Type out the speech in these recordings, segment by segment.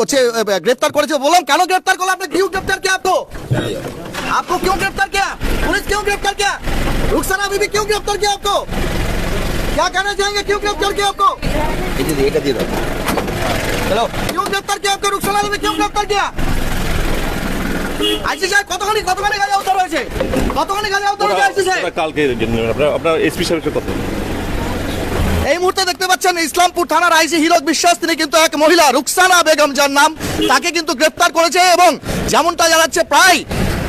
হচ্ছে গ্রেপ্তার করেছে বললাম কেন গ্রেপ্তার করলো আপনি क्यों गिरफ्तार किया आपको आपको क्यों गिरफ्तार किया पुलिस क्यों गिरफ्तार किया रुखसाना बीबी क्यों गिरफ्तार किया आपको क्या कहना चाहेंगे क्यों गिरफ्तार किया आपको এটা দিয়ে এটা দিয়ে দাও चलो क्यों गिरफ्तार किया आपको रुखसाना बीबी क्यों गिरफ्तार किया আইসি সাহেব কতখানি কতখানি গাঁজা উদ্ধার হয়েছে কতখানি গাঁজা উদ্ধার হয়েছে আইসি সাহেব ওটা কালকে জেনে নেবেন। আপনার আপনার এসপি সাহেবের সাথে কথা বলুন। এই মুহূর্তে দেখতে পাচ্ছেন ইসলামপুর থানার আইসি হিরক বিশ্বাস। তিনি কিন্তু এক মহিলা, রুকসানা বেগম, যার নাম তাকে কিন্তু গ্রেফতার করেছে এবং যেমনটা জানাচ্ছে প্রায়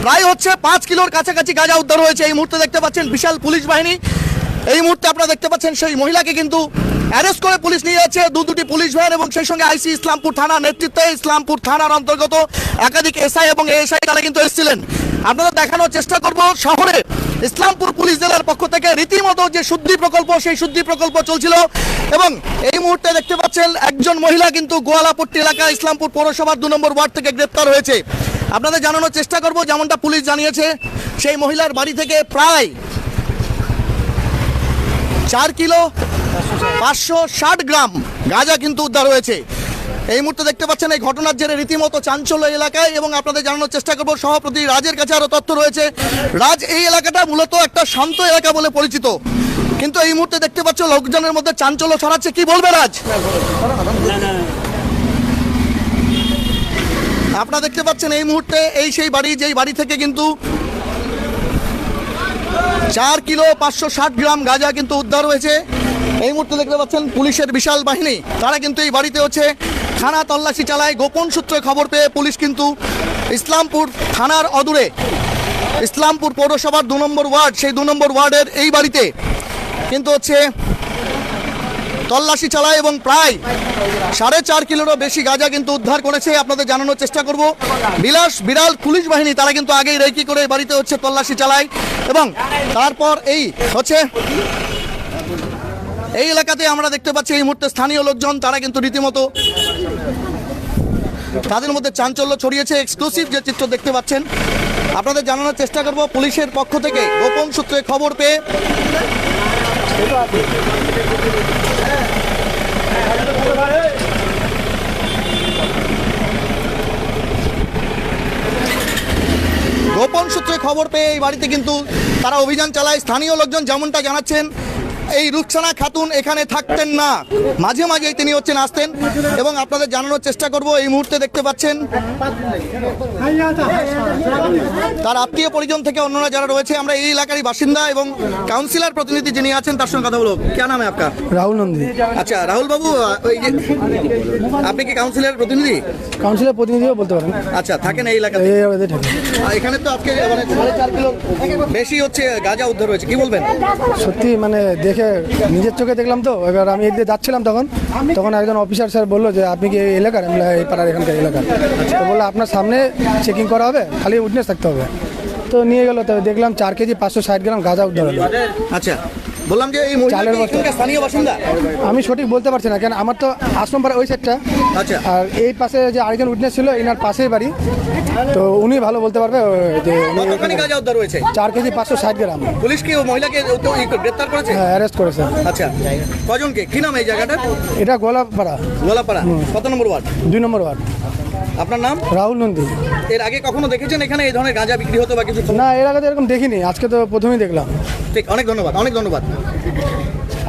প্রায় হচ্ছে পাঁচ কিলোর কাছাকাছি গাঁজা উদ্ধার হয়েছে। এই মুহূর্তে দেখতে পাচ্ছেন বিশাল পুলিশ বাহিনী। এই মুহূর্তে আপনারা দেখতে পাচ্ছেন সেই মহিলাকে কিন্তু অ্যারেস্ট করে পুলিশ নিয়ে যাচ্ছে দু দুটি পুলিশ ভ্যান এবং সেই সঙ্গে আইসি ইসলামপুর থানার নেতৃত্বে ইসলামপুর থানার অন্তর্গত একাধিক এসআই এবং এএসআই তারা কিন্তু এসেছিলেন। আপনারা দেখানোর চেষ্টা করব, শহরে ইসলামপুর পুলিশ জেলার পক্ষ থেকে রীতিমতো যে শুদ্ধি প্রকল্প, সেই শুদ্ধি প্রকল্প চলছিল। এবং এই মুহূর্তে দেখতে পাচ্ছেন একজন মহিলা কিন্তু গোয়ালাপট্টি এলাকা ইসলামপুর পৌরসভার দু নম্বর ওয়ার্ড থেকে গ্রেপ্তার হয়েছে। আপনাদের জানানোর চেষ্টা করব, যেমনটা পুলিশ জানিয়েছে, সেই মহিলার বাড়ি থেকে প্রায় চার কিলো পাঁচশো ষাট গ্রাম গাঁজা কিন্তু উদ্ধার হয়েছে। এই মুহূর্তে দেখতে পাচ্ছেন এই ঘটনার জেরে রীতিমতো চাঞ্চল্য এলাকায় এবং আপনাদের জানানোর চেষ্টা করব, সভাপতি রাজের কাছে আরও তথ্য রয়েছে। রাজ, এই এলাকাটা মূলত একটা শান্ত এলাকা বলে পরিচিত। কিন্তু এই মুহূর্তে দেখতে পাচ্ছ লোকজনের মধ্যে চাঞ্চল্য ছড়াচ্ছে। কি বলবে রাজ? আপনারা দেখতে পাচ্ছেন এই মুহূর্তে এই সেই বাড়ি, যেই বাড়ি থেকে কিন্তু চার কিলো পাঁচশো ষাট গ্রাম গাঁজা কিন্তু উদ্ধার হয়েছে। এই মুহূর্তে দেখতে পাচ্ছেন পুলিশের বিশাল বাহিনী। তারা কিন্তু এই বাড়িতে হচ্ছে থানা তল্লাশি চালায়। গোপন সূত্রে খবর পেয়ে পুলিশ কিন্তু ইসলামপুর থানার অদূরে। ইসলামপুর পৌরসভার দু নম্বর ওয়ার্ড, সেই দু নম্বর ওয়ার্ডের এই বাড়িতে কিন্তু হচ্ছে তল্লাশি চালায় এবং প্রায় সাড়ে চার কিলোরও বেশি গাঁজা কিন্তু উদ্ধার করেছে। আপনাদের জানানোর চেষ্টা করব। বিলাস, বিড়াল, পুলিশ বাহিনী, তারা কিন্তু আগেই রেকি করে বাড়িতে হচ্ছে তল্লাশি চালায় এবং তারপর এই হচ্ছে এই এলাকাতে আমরা দেখতে পাচ্ছি এই মুহূর্তে স্থানীয় লোকজন, তারা কিন্তু রীতিমতো তাদের মধ্যে চাঞ্চল্য ছড়িয়েছে। এক্সক্লুসিভ যে চিত্র দেখতে পাচ্ছেন, আপনাদের জানানোর চেষ্টা করব। পুলিশের পক্ষ থেকে গোপন সূত্রে খবর পেয়ে গোপন সূত্রে খবর পেয়ে এই বাড়িতে কিন্তু তারা অভিযান চালায়। স্থানীয় লোকজন যেমনটা জানাচ্ছেন এই রুকসানা খাতুন এখানে থাকতেন না। মাঝে মাঝেই তিনি হচ্ছেন আসতেন এবং আপনাদের জানানোর চেষ্টা করব এই মুহূর্তে দেখতে পাচ্ছেন তার আত্মীয় পরিজন থেকে অন্যরা যারা রয়েছে আমরা এই এলাকারই বাসিন্দা এবং কাউন্সিলর প্রতিনিধি যিনি আছেন তার সঙ্গে কথা বলব। কে নামে আপনার? রাহুল নন্দী। আচ্ছা রাহুল বাবু ওই যে আপনি কি কাউন্সিলর প্রতিনিধি? কাউন্সিলর প্রতিনিধিও বলতে পারেন। আচ্ছা থাকেন এই এলাকাতে? এখানে তো আজকে মানে চার কিলো বেশি হচ্ছে গাজা উদ্ধার হয়েছে কি বলবেন? সত্যি মানে দেখে নিজের চোখে দেখলাম তো। এবার আমি এদিকে যাচ্ছিলাম তখন। তখন একজন অফিসার স্যার বলল যে, আপনি কি এই এলাকার? আমি এই পাড়ার এখানকার এলাকার। তো বলল, আপনার সামনে চেকিং করা হবে, খালি উইটনেস থাকতে হবে। তো নিয়ে গেলো, তো দেখলাম চার কেজি পাঁচশো ষাট গ্রাম গাঁজা উদ্ধার হলো। আচ্ছা। বললাম যে এই চালের বস্তা। স্থানীয় বাসিন্দা? আমি সঠিক বলতে পারছি না কেন আমার তো আশ্রম পাড়া ওই সাইডটা আচ্ছা। আর এই পাশে যে আরেকজন উইটনেস ছিল এনার পাশেই বাড়ি। তো উনি ভালো বলতে পারবে ও, যে উনি কতখানি গাঁজা উদ্ধার হয়েছে চার কেজি পাঁচশো ষাট গ্রাম। পুলিশ কি মহিলাকে তো ই গ্রেপ্তার করেছে? হ্যাঁ অ্যারেস্ট করেছে। আচ্ছা। কজনকে? কি নাম এই জায়গাটা এটা গোলাপাড়া গোলাপাড়া কত নম্বর ওয়ার্ড? দুই নম্বর ওয়ার্ড। আপনার নাম? রাহুল নন্দী। এর আগে কখনো দেখেছেন এখানে এই ধরনের গাঁজা বিক্রি হতো বা কিছু? না এর আগে তো এরকম দেখিনি আজকে তো প্রথমেই দেখলাম। ঠিক অনেক ধন্যবাদ অনেক ধন্যবাদ।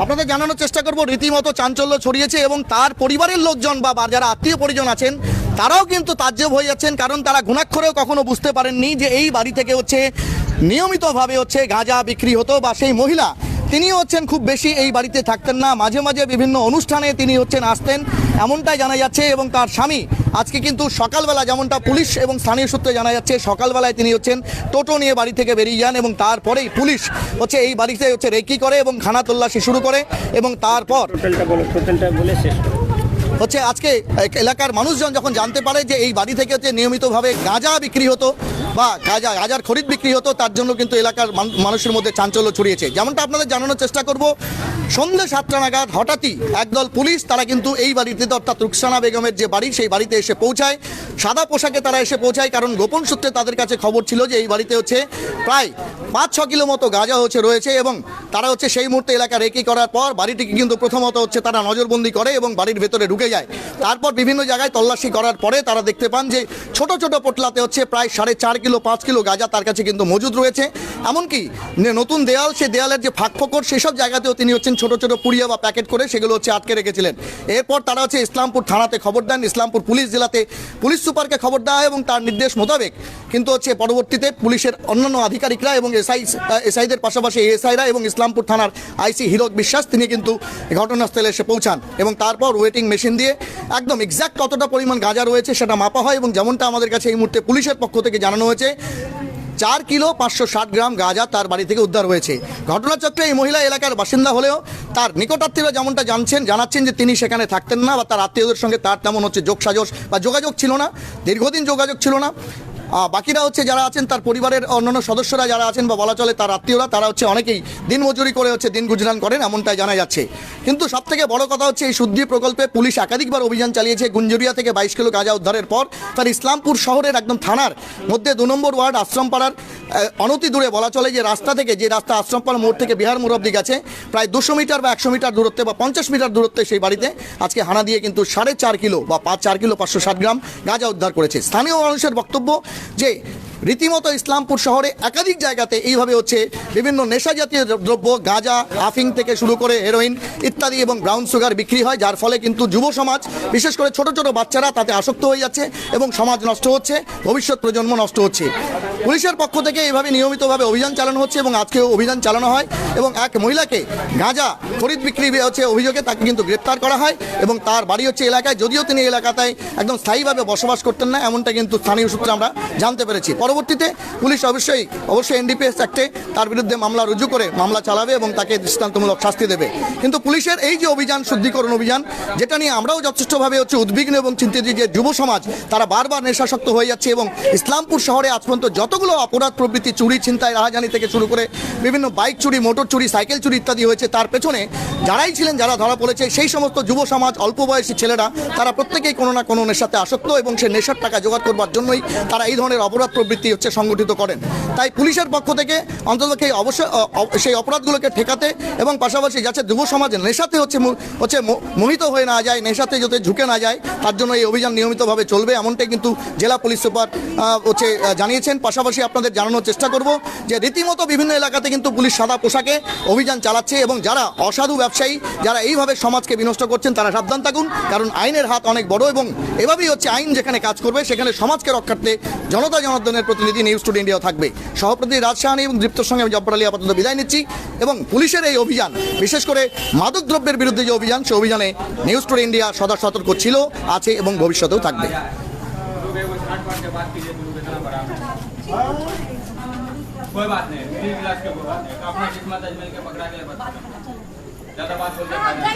আপনাদের জানানোর চেষ্টা করব রীতিমতো চাঞ্চল্য ছড়িয়েছে এবং তার পরিবারের লোকজন বা যারা আত্মীয় পরিজন আছেন তারাও কিন্তু তাজ্জব হয়ে যাচ্ছেন কারণ তারা ঘুণাক্ষরেও কখনো বুঝতে পারেননি যে এই বাড়ি থেকে হচ্ছে নিয়মিতভাবে হচ্ছে গাঁজা বিক্রি হতো বা সেই মহিলা তিনিও হচ্ছেন খুব বেশি এই বাড়িতে থাকতেন না। মাঝে মাঝে বিভিন্ন অনুষ্ঠানে তিনি হচ্ছেন আসতেন। এমনটাই জানা যাচ্ছে এবং তার স্বামী আজকে কিন্তু সকালবেলা যেমনটা পুলিশ এবং স্থানীয় সূত্রে জানা যাচ্ছে সকালবেলায় তিনি হচ্ছেন টোটো নিয়ে বাড়ি থেকে বেরিয়ে যান এবং তারপরেই পুলিশ হচ্ছে এই বাড়িতে হচ্ছে রেকি করে এবং খানা তল্লাশি শুরু করে এবং তারপর হচ্ছে আজকে এলাকার মানুষজন যখন জানতে পারে যে এই বাড়ি থেকে হচ্ছে নিয়মিতভাবে গাঁজা বিক্রি হতো বা গাঁজা, গাঁজার খরিদ বিক্রি হতো, তার জন্য কিন্তু এলাকার মানুষের মধ্যে চাঞ্চল্য ছড়িয়েছে। যেমনটা আপনাদের জানানোর চেষ্টা করব, সন্ধ্যে সাতটা নাগাদ হঠাৎই একদল পুলিশ, তারা কিন্তু এই বাড়িতে অর্থাৎ রুকসানা বেগমের যে বাড়ি, সেই বাড়িতে এসে পৌঁছায়। সাদা পোশাকে তারা এসে পৌঁছায়, কারণ গোপন সূত্রে তাদের কাছে খবর ছিল যে এই বাড়িতে হচ্ছে প্রায় পাঁচ ছ কিলো মতো গাঁজা হচ্ছে রয়েছে এবং তারা হচ্ছে সেই মুহূর্তে এলাকা রেকি করার পর বাড়িটিকে কিন্তু প্রথমত হচ্ছে তারা নজরবন্দি করে এবং বাড়ির ভেতরে ঢুকে যায়। তারপর বিভিন্ন জায়গায় তল্লাশি করার পরে তারা দেখতে পান যে ছোট ছোট পোটলাতে হচ্ছে প্রায় সাড়ে চার কিলো, পাঁচ কিলো গাঁজা তার কাছে কিন্তু মজুদ রয়েছে। এমনকি নতুন দেয়াল, সে দেয়ালের যে ফাঁক ফোকর, সেসব জায়গাতেও তিনি হচ্ছেন ছোট ছোট পুড়িয়া বা প্যাকেট করে সেগুলো হচ্ছে আটকে রেখেছিলেন। এরপর তারা হচ্ছে ইসলামপুর থানাতে খবর দেন। ইসলামপুর পুলিশ জেলাতে পুলিশ সুপারকে খবর দেওয়া এবং তার নির্দেশ মোতাবেক কিন্তু হচ্ছে পরবর্তীতে পুলিশের অন্যান্য আধিকারিকরা এবং এসআই এসআইদের পাশাপাশি এসআইরা এবং ইসলামপুর থানার আইসি হিরক বিশ্বাস, তিনি কিন্তু ঘটনাস্থলে এসে পৌঁছান এবং তারপর ওয়েটিং মেশিন দিয়ে একদম এক্স্যাক্ট কতটা পরিমাণ গাঁজা রয়েছে সেটা মাপা হয় এবং যেমনটা আমাদের কাছে এই মুহূর্তে পুলিশের পক্ষ থেকে জানানো হয়েছে, চার কিলো পাঁচশো ষাট গ্রাম গাঁজা তার বাড়ি থেকে উদ্ধার হয়েছে। ঘটনাচক্রে এই মহিলা এলাকার বাসিন্দা হলেও তার নিকটাত্মীয়রা যেমনটা জানছেন, জানাচ্ছেন যে তিনি সেখানে থাকতেন না বা তার আত্মীয়দের সঙ্গে তার তেমন হচ্ছে যোগসাজস বা যোগাযোগ ছিল না, দীর্ঘদিন যোগাযোগ ছিল না। বাকিরা হচ্ছে যারা আছেন তার পরিবারের অন্যান্য সদস্যরা যারা আছেন বা বলা চলে তার আত্মীয়রা, তারা হচ্ছে অনেকেই দিন মজুরি করে হচ্ছে দিন গুজরান করেন, এমনটাই জানা যাচ্ছে। কিন্তু সব থেকে বড় কথা হচ্ছে এই শুদ্ধি প্রকল্পে পুলিশ একাধিকবার অভিযান চালিয়েছে। গুঞ্জরিয়া থেকে বাইশ কিলো গাঁজা উদ্ধারের পর তার ইসলামপুর শহরের একদম থানার মধ্যে দু নম্বর ওয়ার্ড আশ্রমপাড়ার অনতি দূরে বলা চলে যে রাস্তা থেকে যে রাস্তা আশ্রমপাড়া মোড় থেকে বিহার মোড় অব্দি গেছে, প্রায় দুশো মিটার বা একশো মিটার দূরত্বে বা পঞ্চাশ মিটার দূরত্বে সেই বাড়িতে আজকে হানা দিয়ে কিন্তু সাড়ে চার কিলো বা পাঁচ, চার কিলো পাঁচশো ষাট গ্রাম গাঁজা উদ্ধার করেছে। স্থানীয় মানুষের বক্তব্য যে রীতিমতো ইসলামপুর শহরে একাধিক জায়গাতে এইভাবে হচ্ছে বিভিন্ন নেশা জাতীয় দ্রব্য, গাঁজা, আফিং থেকে শুরু করে হেরোইন ইত্যাদি এবং ব্রাউন সুগার বিক্রি হয়, যার ফলে কিন্তু যুব সমাজ, বিশেষ করে ছোট ছোট বাচ্চারা তাতে আসক্ত হয়ে যাচ্ছে এবং সমাজ নষ্ট হচ্ছে, ভবিষ্যৎ প্রজন্ম নষ্ট হচ্ছে। পুলিশের পক্ষ থেকে এইভাবে নিয়মিতভাবে অভিযান চালানো হচ্ছে এবং আজকেও অভিযান চালানো হয় এবং এক মহিলাকে গাঁজা, খরিদ বিক্রি হচ্ছে অভিযোগে তাকে কিন্তু গ্রেপ্তার করা হয় এবং তার বাড়ি হচ্ছে এলাকায়। যদিও তিনি এলাকাতে একদম স্থায়ীভাবে বসবাস করতেন না, এমনটা কিন্তু স্থানীয় সূত্রে আমরা জানতে পেরেছি। পরবর্তীতে পুলিশ অবশ্যই অবশ্যই এনডিপিএস অ্যাক্টে তার বিরুদ্ধে মামলা রুজু করে মামলা চালাবে এবং তাকে দৃষ্টান্তমূলক শাস্তি দেবে। কিন্তু পুলিশের এই যে অভিযান, শুদ্ধিকরণ অভিযান, যেটা নিয়ে আমরাও যথেষ্টভাবে হচ্ছে উদ্বিগ্ন এবং চিন্তিত যে যুব সমাজ, তারা বারবার নেশাসক্ত হয়ে যাচ্ছে এবং ইসলামপুর শহরে আজ পর্যন্ত যতগুলো অপরাধ প্রবৃত্তি চুরি, ছিনতাই, রাহাজানি থেকে শুরু করে বিভিন্ন বাইক চুরি, মোটর চুরি, সাইকেল চুরি ইত্যাদি হয়েছে, তার পেছনে যারাই ছিলেন, যারা ধরা পড়েছে, সেই সমস্ত যুব সমাজ, অল্প বয়সী ছেলেরা, তারা প্রত্যেকেই কোনো না কোনো নেশাতে আসক্ত এবং সেই নেশার টাকা জোগাড় করবার জন্যই তারা এই ধরনের অপরাধ প্রবৃত্তি হচ্ছে সংগঠিত করেন। তাই পুলিশের পক্ষ থেকে অন্তত অবশ্যই অ- অ- সেই অপরাধগুলোকে ঠেকাতে এবং পাশাপাশি যাচ্ছে যুব সমাজ নেশাতে হচ্ছে হচ্ছে মোহিত হয়ে না যায়, নেশাতে যাতে ঝুঁকে না যায়, তার জন্য এই অভিযান নিয়মিতভাবে চলবে, এমনটাই কিন্তু জেলা পুলিশ সুপার হচ্ছে জানিয়েছেন। পাশাপাশি আপনাদের জানানোর চেষ্টা করব যে রীতিমতো বিভিন্ন এলাকাতে কিন্তু পুলিশ সাদা পোশাকে অভিযান চালাচ্ছে এবং যারা অসাধু ব্যবসায়ী, যারা এইভাবে সমাজকে বিনষ্ট করছেন, তারা সাবধান থাকুন, কারণ আইনের হাত অনেক বড় এবং এভাবেই হচ্ছে আইন যেখানে কাজ করবে, সেখানে সমাজকে রক্ষার্থে জনতা জনার্দনের প্রতিনিধি নিউজ টুডে ইন্ডিয়াও থাকবে। সহপ্রতি রাজশাহী এবং দীপ্তর সঙ্গে আমি জব্বর আলী আপাতত বিদায় নিচ্ছি এবং পুলিশের এই অভিযান, বিশেষ করে মাদক দ্রব্যের বিরুদ্ধে যে অভিযান সেই অভিযানে নিউজ টুডে ইন্ডিয়া সদা সতর্ক ছিল, আছে এবং ভবিষ্যতেও থাকবে। कोई बात नहीं तीन गिलास के कोई बात नहीं। तो अपना किस्मत अजमेर के पकड़ा के बता। ज़्यादा बात बोलते फ़ायदा